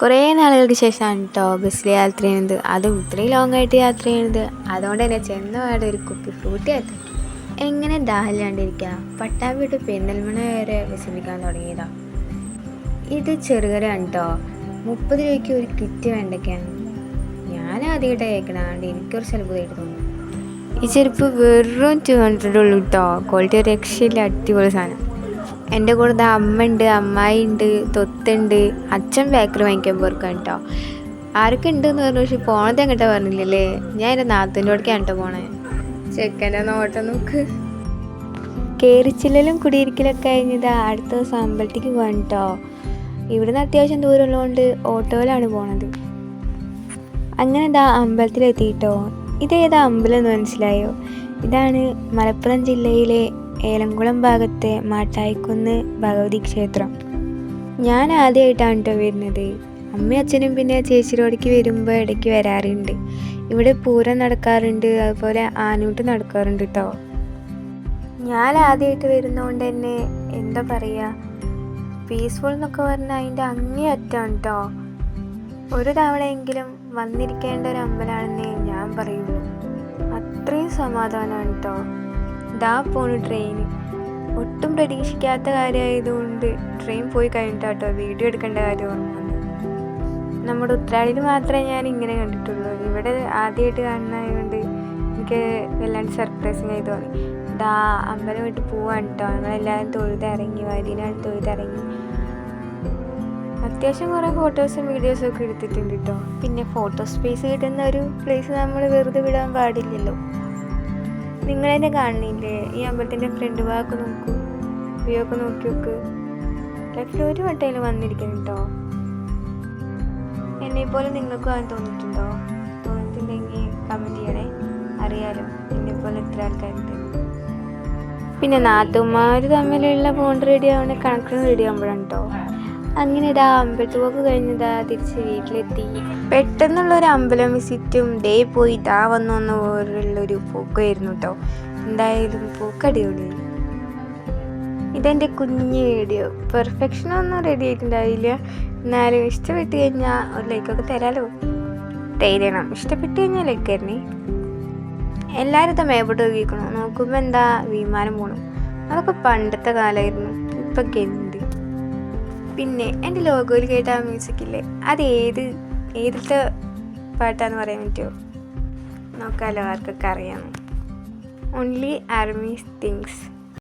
കുറേ നാളുകൾക്ക് ശേഷമാണ് കേട്ടോ ബസ്സിൽ യാത്ര ചെയ്യുന്നത്. അതും ഇത്രയും ലോങ് ആയിട്ട് യാത്ര ചെയ്യുന്നത്. അതുകൊണ്ട് തന്നെ ചെന്നപാടെ ഒരു കുപ്പി ഫ്രൂട്ടി എത്തി എങ്ങനെ ദാഹില്ലാണ്ടിരിക്കുക പട്ടാമ്പി തൊട്ട് പെരിന്തൽമണ്ണ വരെ വിശ്രമിക്കാൻ തുടങ്ങിയതാ. ഇത് ചെറുകരയാണ് കേട്ടോ മുപ്പത് രൂപയ്ക്ക് ഒരു കിറ്റ് വേണ്ടൊക്കെയാണ്. ഞാൻ ആദ്യമായിട്ട് കേൾക്കണം അതുകൊണ്ട് എനിക്കൊരു അത്ഭുതമായിട്ട് തോന്നുന്നു. ഈ ചെരുപ്പ് വെറും ടു ഹൺഡ്രഡ് ഉള്ളൂ കേട്ടോ ക്വാളിറ്റി ഒരു രക്ഷയില്ല. അടിപൊളി സാധനം. എന്റെ കൂടെ അമ്മ ഉണ്ട് അമ്മായി ഉണ്ട് തൊത്തുണ്ട്. അച്ഛൻ ബേക്കറി വാങ്ങിക്കാൻ പോർക്കാൻ കേട്ടോ ആരൊക്കെ ഉണ്ടെന്ന് പറഞ്ഞു പക്ഷെ പോണത് എങ്ങോട്ടാ പറഞ്ഞില്ലല്ലേ? ഞാൻ എന്റെ നാത്തിന്റെ അടുക്കാണ് കേട്ടോ പോണേ. ചെക്കന്റെ നോട്ടം നോക്ക്. കയറിച്ചില്ലലും കുടിയിരിക്കലൊക്കെ കഴിഞ്ഞത് അടുത്ത ദിവസം അമ്പലത്തേക്ക് പോകാൻ കേട്ടോ ഇവിടുന്ന് അത്യാവശ്യം ദൂരമുള്ളതുകൊണ്ട് ഓട്ടോയിലാണ് പോണത്. അങ്ങനെ ഇതാ അമ്പലത്തിലെത്തിയിട്ടോ ഇതേതാ അമ്പലം എന്ന് മനസ്സിലായോ? ഇതാണ് മലപ്പുറം ജില്ലയിലെ ഏലംകുളം ഭാഗത്തെ മാട്ടായിക്കുന്ന് ഭഗവതി ക്ഷേത്രം. ഞാൻ ആദ്യമായിട്ടാണ് കേട്ടോ വരുന്നത്. അമ്മയും അച്ഛനും പിന്നെ ചേച്ചിരോടേക്ക് വരുമ്പോൾ ഇടയ്ക്ക് വരാറുണ്ട്. ഇവിടെ പൂരം നടക്കാറുണ്ട്. അതുപോലെ ആനൂട്ട് നടക്കാറുണ്ട് കേട്ടോ ഞാൻ ആദ്യമായിട്ട് വരുന്നതുകൊണ്ട് തന്നെ എന്താ പറയുക പീസ്ഫുൾ എന്നൊക്കെ പറഞ്ഞാൽ അതിന്റെ അങ്ങേ അറ്റമാണ് കേട്ടോ ഒരു തവണയെങ്കിലും വന്നിരിക്കേണ്ട ഒരു അമ്പലമാണെന്നേ ഞാൻ പറയുള്ളൂ. അത്രയും സമാധാനമാണ് കേട്ടോ ദാ പോണു ട്രെയിൻ ഒട്ടും പ്രതീക്ഷിക്കാത്ത കാര്യമായതുകൊണ്ട് ട്രെയിൻ പോയി കഴിഞ്ഞിട്ടാട്ടോ വീഡിയോ എടുക്കേണ്ട കാര്യം ഓർമ്മ നമ്മുടെ ഉത്രാടിയിൽ മാത്രമേ ഞാൻ ഇങ്ങനെ കണ്ടിട്ടുള്ളൂ. ഇവിടെ ആദ്യമായിട്ട് കാണുന്നതുകൊണ്ട് എനിക്ക് വല്ലാണ്ട് സർപ്രൈസിങ് ആയി തോന്നി. ദാ അമ്പലം വിട്ട് പോവാണ് കേട്ടോ ഞങ്ങളെല്ലാവരും തൊഴുതിറങ്ങി വൈദ്യനാണ് തൊഴുതിറങ്ങി. അത്യാവശ്യം കുറേ ഫോട്ടോസും വീഡിയോസും ഒക്കെ എടുത്തിട്ടുണ്ട് കേട്ടോ പിന്നെ ഫോട്ടോ സ്പേസ് കിട്ടുന്ന ഒരു പ്ലേസ് നമ്മൾ വെറുതെ വിടാൻ പാടില്ലല്ലോ. നിങ്ങൾ തന്നെ കാണുന്നില്ലേ? ഈ അമ്പലത്തിന്റെ ഫ്രണ്ട് ഭാഗമൊക്കെ നോക്കൂ. വ്യൂ ഒക്കെ നോക്കി നോക്ക്. ലൈഫിൽ ഒരു വട്ടയിലും വന്നിരിക്കുന്നു കേട്ടോ എന്നെ പോലെ നിങ്ങൾക്ക് ആകാൻ തോന്നിയിട്ടുണ്ടോ? തോന്നിയിട്ടുണ്ടെങ്കിൽ കമന്റ് ചെയ്യണേ. അറിയാലോ എന്നെ പോലെ എത്ര ആൾക്കാരുണ്ട്. പിന്നെ നാത്തുമാർ തമ്മിലുള്ള ബോണ്ട് റെഡി ആവണ കണക്കിന് റെഡി ആകുമ്പോഴാണ് കേട്ടോ അങ്ങനെ അമ്പലത്തിൽ പോക്ക് കഴിഞ്ഞതാ തിരിച്ച് വീട്ടിലെത്തി. പെട്ടെന്നുള്ളൊരു അമ്പലം വിസിറ്റും ഡേ പോയി ഇതാ വന്നു വന്ന പോലുള്ളൊരു പോക്കായിരുന്നു കേട്ടോ എന്തായാലും പോക്ക് അടിപൊളി ഇതെന്റെ കുഞ്ഞ് വീഡിയോ. പെർഫെക്ഷനൊന്നും റെഡി ആയിട്ടുണ്ടാവില്ല എന്നാലും ഇഷ്ടപ്പെട്ട് കഴിഞ്ഞാൽ ഒരു ലൈക്കൊക്കെ തരാലോ. തരണം. ഇഷ്ടപ്പെട്ട് കഴിഞ്ഞാൽ ലൈക്ക് തരണേ. എല്ലാവരും ഇത് മേപ്പോട്ട് നോക്കിക്കണം നോക്കുമ്പോൾ എന്താ വിമാനം പോകണം അതൊക്കെ പണ്ടത്തെ കാലമായിരുന്നു ഇപ്പം പിന്നെ എന്റെ ലോഗോയിൽ കേട്ട ആ മ്യൂസിക്കില്ലേ? അത് ഏത് ഏതിലത്തെ പാട്ടാന്ന് പറയാൻ പറ്റുമോ? നോക്കാലോ ആർക്കൊക്കെ അറിയാം. Only armies things